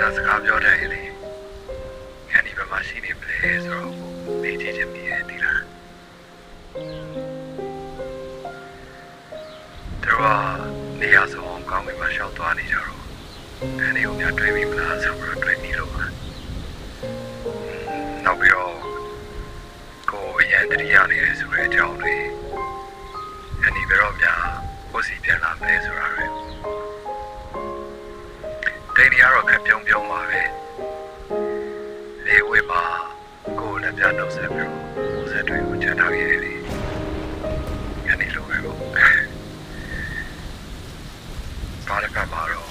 သာစကားပြောတတ်ရင်လေခန်းဒီဘယ်မှာရှိနေမလဲဆိုတော့မေးကြည့်ချင်ပြီရဲ့ဒီလားသူကနေရာဆောင်ကောင်းပြီမှရှောက်သွားနေကြတော့ခန်းဒီကိုများတွေ့ပြီမလားဆိုတော့တွေ့ပြီလို့ပါနောက်ပြီးတော့ကိုအရန်တတိယနေတယ်ဆိုတဲ့အကြောင်းတွေခန်းဒီဘယ်တော့များကိုယ်စီပြန်လာမလဲဆိုတာ တွေတိန်နေရတော့ခက်ပြုံးပြုံးပါပဲလေဝေးပါကိုယ်လည်းပြနှုတ်ဆက်ပြီးတော့ကိုယ်ဆက်တွေကိုချန်ထားခဲ့တယ်လေညနေလိုပဲပေါ့ဘာလည်းကပါတော့